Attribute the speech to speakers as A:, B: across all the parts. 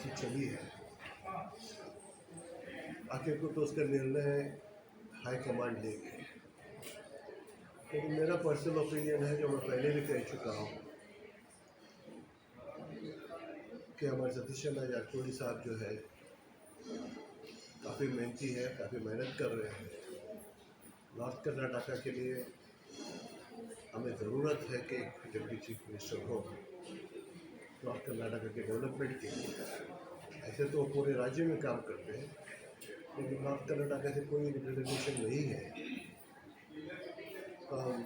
A: बातचीत चली है। आखिर को तो उसका निर्णय हाई कमांड लेगी लेकिन मेरा पर्सनल ओपिनियन है, जो मैं पहले भी कह चुका हूँ, कि हमारे सतीश चंद्र जारकोड़ी साहब जो है, काफ़ी मेहनती है, काफ़ी मेहनत कर रहे हैं। नॉर्थ कर्नाटका के लिए हमें ज़रूरत है कि एक डिप्टी चीफ मिनिस्टर हो। नॉर्थ कर्नाटका के डेवलपमेंट के लिए। ऐसे तो पूरे राज्य में काम करते हैं, लेकिन नॉर्थ कर्नाटक से कोई रिप्रेजेंटेशन नहीं है। तो हम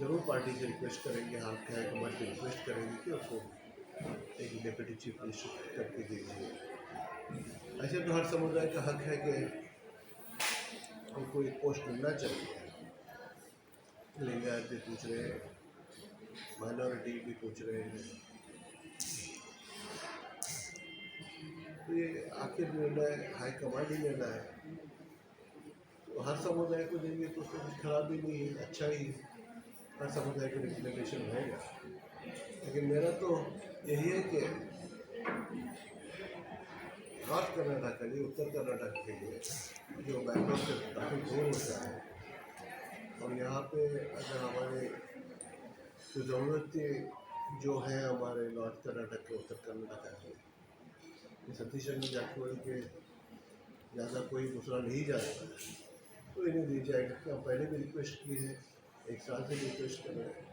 A: ज़रूर पार्टी से रिक्वेस्ट करेंगे हाल हाई कमांड से रिक्वेस्ट करेंगे कि उसको एक डिप्टी चीफ मिनिस्टर करके दीजिए। ऐसे तो हर समुदाय का हक है कि हमको एक पोस्ट मिलना चाहिए। लिंगायत रहे हैं। माइनॉरिटी भी पूछ रहे हैं। तो ये आखिर निर्णय हाई कमांड ही लेना है। तो हर समुदाय को देंगे तो उसमें कुछ खराब भी नहीं है अच्छा ही हर समुदाय को रिप्रेजेंटेशन रहेगा लेकिन मेरा तो यही है कि नॉर्थ कर्नाटक के लिए, उत्तर कर्नाटक के लिए जो बैंगलोर से काफ़ी दूर होता है, और यहाँ पे अगर हमारे जो ज़रूरतें जो हैं हमारे नॉर्थ कर्नाटक के उत्तर कर्नाटक के ये सतीश चंद्र जारकिहोली के ज़्यादा कोई दूसरा नहीं जाएगा तो इन्हें दी जाएगा कि हम पहले भी रिक्वेस्ट की है एक साल से रिक्वेस्ट कर रहे हैं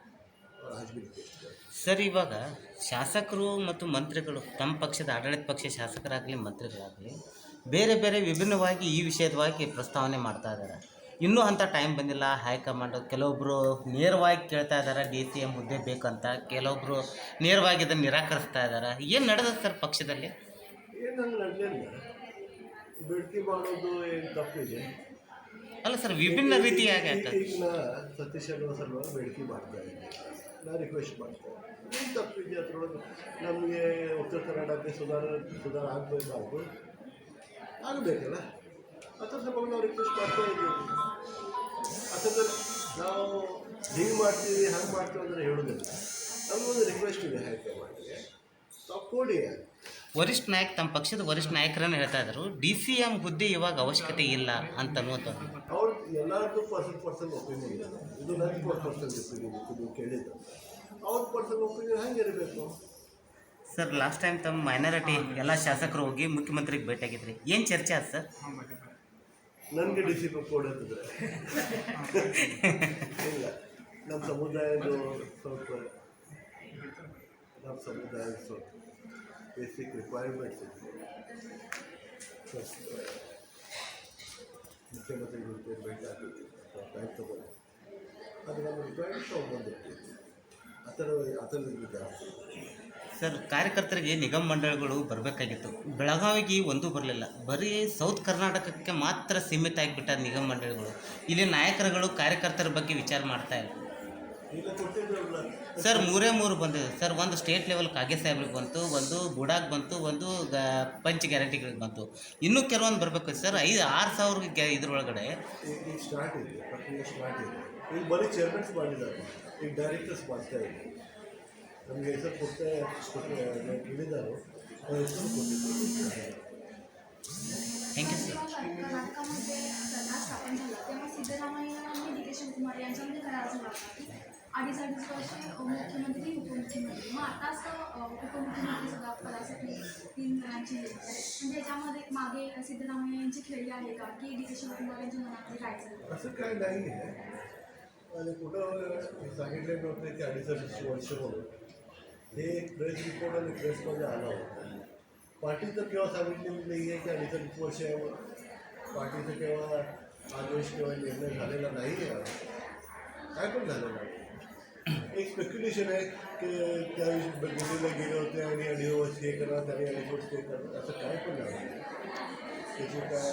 A: और आज भी रिक्वेस्ट कर रहे हैं
B: ಸರ್ ಇವಾಗ ಶಾಸಕರು ಮತ್ತು ಮಂತ್ರಿಗಳು ತಮ್ಮ ಪಕ್ಷದ ಆಡಳಿತ ಪಕ್ಷ ಶಾಸಕರಾಗಲಿ ಮಂತ್ರಿಗಳಾಗಲಿ ಬೇರೆ ಬೇರೆ ವಿಭಿನ್ನವಾಗಿ ಈ ವಿಷಯದವಾಗಿ ಪ್ರಸ್ತಾವನೆ ಮಾಡ್ತಾ ಇದ್ದಾರೆ ಇನ್ನೂ ಅಂಥ ಟೈಮ್ ಬಂದಿಲ್ಲ. ಹೈಕಮಾಂಡ್ ಕೆಲವೊಬ್ಬರು ನೇರವಾಗಿ ಕೇಳ್ತಾ ಇದ್ದಾರೆ ಡಿ ಸಿ ಎಂ ಹುದ್ದೆ ಬೇಕಂತ. ಕೆಲವೊಬ್ಬರು ನೇರವಾಗಿ ಇದನ್ನು ನಿರಾಕರಿಸ್ತಾ ಇದ್ದಾರೆ ಏನು ನಡೆದ ಸರ್ ಪಕ್ಷದಲ್ಲಿ?
A: ಏನಂದ್ರೆ ನಡೆಯಲ್ಲ ಬೇಡಿಕೆ ಮಾಡೋದು ಏನು ತಪ್ಪಿದೆ?
B: ಅಲ್ಲ ಸರ್ ವಿಭಿನ್ನ ರೀತಿಯಾಗಿ
A: ಈಗ ಈಗ ನಾ ಸತೀಶ್ ಅನ್ನೋ ಸಲುವಾಗಿ ಬೇಡಿಕೆ ಮಾಡ್ತಾ ಇದ್ದೀನಿ ನಾ ರಿಕ್ವೆಸ್ಟ್ ಮಾಡ್ತಾ ಏನು ತಪ್ಪಿದೆ ಅದರೊಳಗೆ? ನಮಗೆ ಉತ್ತರ ಕರ್ನಾಟಕಕ್ಕೆ ಸುಧಾರ ಸುಧಾರ ಆಗಬೇಕಾದ್ರು ಆಗಬೇಕಲ್ಲ? ಅದ್ರ ಸಂಬಂಧ ನಾವು ರಿಕ್ವೆಸ್ಟ್ ಮಾಡ್ತಾ ಇದ್ದೀವಿ. ಅದ್ರ ನಾವು ಹಿಂಗೆ ಮಾಡ್ತೀವಿ ಹಂಗೆ ಮಾಡ್ತೀವಿ ಅಂದರೆ ಹೇಳೋದಿಲ್ಲ. ನಮಗೊಂದು ರಿಕ್ವೆಸ್ಟ್ ಇದೆ ಹೈಕಮಾಂಡ್ಗೆ. ತಾವು ಕೊಡಿ
B: ವರಿಷ್ಠ ನಾಯಕ್ ತಮ್ಮ ಪಕ್ಷದ ವರಿಷ್ಠ ನಾಯಕರನ್ನು ಹೇಳ್ತಾ ಇದ್ರು ಡಿ ಸಿ ಎಂ ಹುದ್ದೆ ಇವಾಗ ಅವಶ್ಯಕತೆ ಇಲ್ಲ ಅಂತ ಅನ್ನೋದು
A: ಅವ್ರು ಎಲ್ಲರದ್ದು ಪರ್ಸನ್ ಪರ್ಸನ್ ಒಪಿನಿಯನ್ ಇದೆ. ಇದು ನನ್ನ ಪರ್ಸನ್ ಒಪಿನಿಯನ್ ಇದು ಕೇಳಿದ್ದು. ಅವ್ರ ಪರ್ಸನ್ ಒಪಿನಿಯನ್ ಹೆಂಗೆ ಇರಬೇಕು.
B: ಸರ್ ಲಾಸ್ಟ್ ಟೈಮ್ ತಮ್ಮ ಮೈನಾರಿಟಿ ಎಲ್ಲ ಶಾಸಕರು ಹೋಗಿ ಮುಖ್ಯಮಂತ್ರಿಗೆ ಭೇಟಿಯಾಗಿದ್ರಿ ಏನು ಚರ್ಚೆ ಆಯ್ತು ಸರ್?
A: ನನಗೆ ಡಿ ಸಿ ಕೊಡತ್ತಿದ್ರೆ ಇಲ್ಲ ನಮ್ಮ ಸಮುದಾಯದ ಸ್ವಲ್ಪ ನಮ್ಮ ಸಮುದಾಯದ ಸ್ವಲ್ಪ ಬೇಸಿಕ್ ರಿಕ್ವೈರ್ಮೆಂಟ್ಸ್ ಮುಖ್ಯಮಂತ್ರಿ ಜೊತೆ ಭೇಟಿ ಬ್ಯಾಂಕ್ ಟೈಮ್ ತಗೊಂಡು ಅದು ನಮ್ಮ ರಿಕ್ವೈರ್ಮೆಂಟ್ ತೊಗೊಂಬಂದಿರ್ತೀವಿ ಆ ಥರ, ಆ ಥರದಿಂದ ಜಾಸ್ತಿ.
B: ಸರ್, ಕಾರ್ಯಕರ್ತರಿಗೆ ನಿಗಮ ಮಂಡಳಿಗಳು ಬರಬೇಕಾಗಿತ್ತು. ಬೆಳಗಾವಿಗೆ ಒಂದು ಬರಲಿಲ್ಲ. ಬರೀ ಸೌತ್ ಕರ್ನಾಟಕಕ್ಕೆ ಮಾತ್ರ ಸೀಮಿತ ಆಗಿಬಿಟ್ಟ ನಿಗಮ ಮಂಡಳಿಗಳು. ಇಲ್ಲಿ ನಾಯಕರುಗಳು ಕಾರ್ಯಕರ್ತರ ಬಗ್ಗೆ ವಿಚಾರ ಮಾಡ್ತಾ ಇಲ್ಲ. ಸರ್, ಮೂರೇ ಮೂರು ಬಂದಿದೆ. ಸರ್, ಒಂದು ಸ್ಟೇಟ್ ಲೆವೆಲ್ ಕಾಗೆ ಸಾಹೇಬ್ರಿಗೆ ಬಂತು, ಒಂದು ಬುಡಾಗ್ ಬಂತು, ಒಂದು ಗ, ಪಂಚ್ ಗ್ಯಾರಂಟಿಗಳಿಗೆ ಬಂತು. ಇನ್ನೂ ಕೆಲವೊಂದು ಬರಬೇಕು. ಸರ್, ಐದು, ಆರು ಸಾವಿರ ಗ್ಯಾ ಇದ್ರೊಳಗಡೆ
A: ಈಗ ಬರೀ ಚೇರ್ಮನ್ಸ್ ಮಾಡಿದ್ದಾರೆ ಈಗ ಡೈರೆಕ್ಟರ್ಸ್ ಮಾಡ್ತಾ ಇದೆ ನಮಗೆ ಹೆಸರು ಕೊಟ್ಟೆ ಹೇಳಿದಾರು ಅವ್ರ ಹೆಸರು ಕೊಟ್ಟಿದ್ದಾರೆ
B: ಥ್ಯಾಂಕ್ ಯು ಸರ್
C: कर्नाटकामध्ये सरकार स्थापन झालं तेव्हा सिद्धरामय्या आणि डी के शिवकुमार यांच्यामध्ये करार झाला होता की अडीच अडीच वर्ष मुख्यमंत्री उपमुख्यमंत्री मग आता असं अ, उपमुख्यमंत्री सुद्धा पदासाठी तीन जणांची निवड आहे. म्हणजे याच्यामध्ये मागे सिद्धरामय्या यांची खेळी आहे का की डी के शिवकुमार यांच्या मनातली काय चाललं
A: असं काय नाही आहे आणि कुठं सांगितले नव्हते की अडीच अडीच वर्ष म्हणून हे एक प्रेस रिपोर्ट आणि प्रेसमध्ये आला होता. पार्टीचं तर केव्हा सांगितलेलं नाही आहे की अडीच अडीच वर्ष आहे पार्टीचं केव्हा आदेश किंवा निर्णय झालेला नाही आहे. काय पण झालेलं नाही. एक स्पेक्युलेशन आहे की त्या दिल्लीला गेले होते आणि अडीओ वर्ष हे करणार त्याने अडीओ वर्ष हे असं काय पण नाही. त्याची काय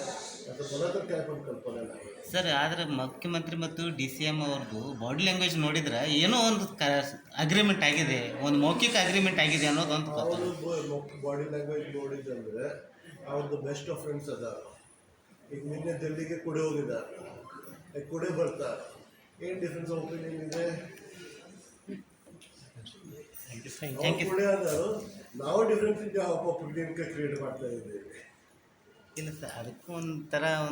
B: ಸರ್ ಆದ್ರೆ ಮುಖ್ಯಮಂತ್ರಿ ಮತ್ತು ಡಿ ಸಿ ಎಂ ಅವ್ರದ್ದು ಬಾಡಿ ಲ್ಯಾಂಗ್ವೇಜ್ ನೋಡಿದ್ರೆ ಏನೋ ಒಂದು ಕ ಅಗ್ರಿಮೆಂಟ್ ಆಗಿದೆ ಒಂದು ಮೌಖಿಕ ಅಗ್ರಿಮೆಂಟ್ ಆಗಿದೆ ಅನ್ನೋದು ಒಂದು
A: ಬಾಡಿ ಲ್ಯಾಂಗ್ವೇಜ್ ನೋಡಿದ್ರೆ ಅವ್ರದ್ದು ಬೆಸ್ಟ್ ಆಫ್ ಫ್ರೆಂಡ್ಸ್ ಅದ ಈಗ ನಿನ್ನೆ ದಿಲ್ಲಿಗೆ ಕೊಡೆ ಹೋಗಿದ್ದಾರೆ. ಈಗ ಕೊಡೆ ಬರ್ತಾರೆ. ಏನು ಡಿಫ್ರೆನ್ಸ್ ಒಪಿನಿಯನ್ ಇದೆ? ಕೊಡೆ ಆದರೂ ನಾವು ಡಿಫ್ರೆನ್ಸ್ ಇದೆ ಒಪ್ಪ ಒಪಿನಿಯನ್ಗೆ ಕ್ರಿಯೇಟ್ ಮಾಡ್ತಾ ಇದ್ದೀವಿ.
B: ಇಲ್ಲ ಸರ್ ಅದಕ್ಕೂ ಒಂಥರ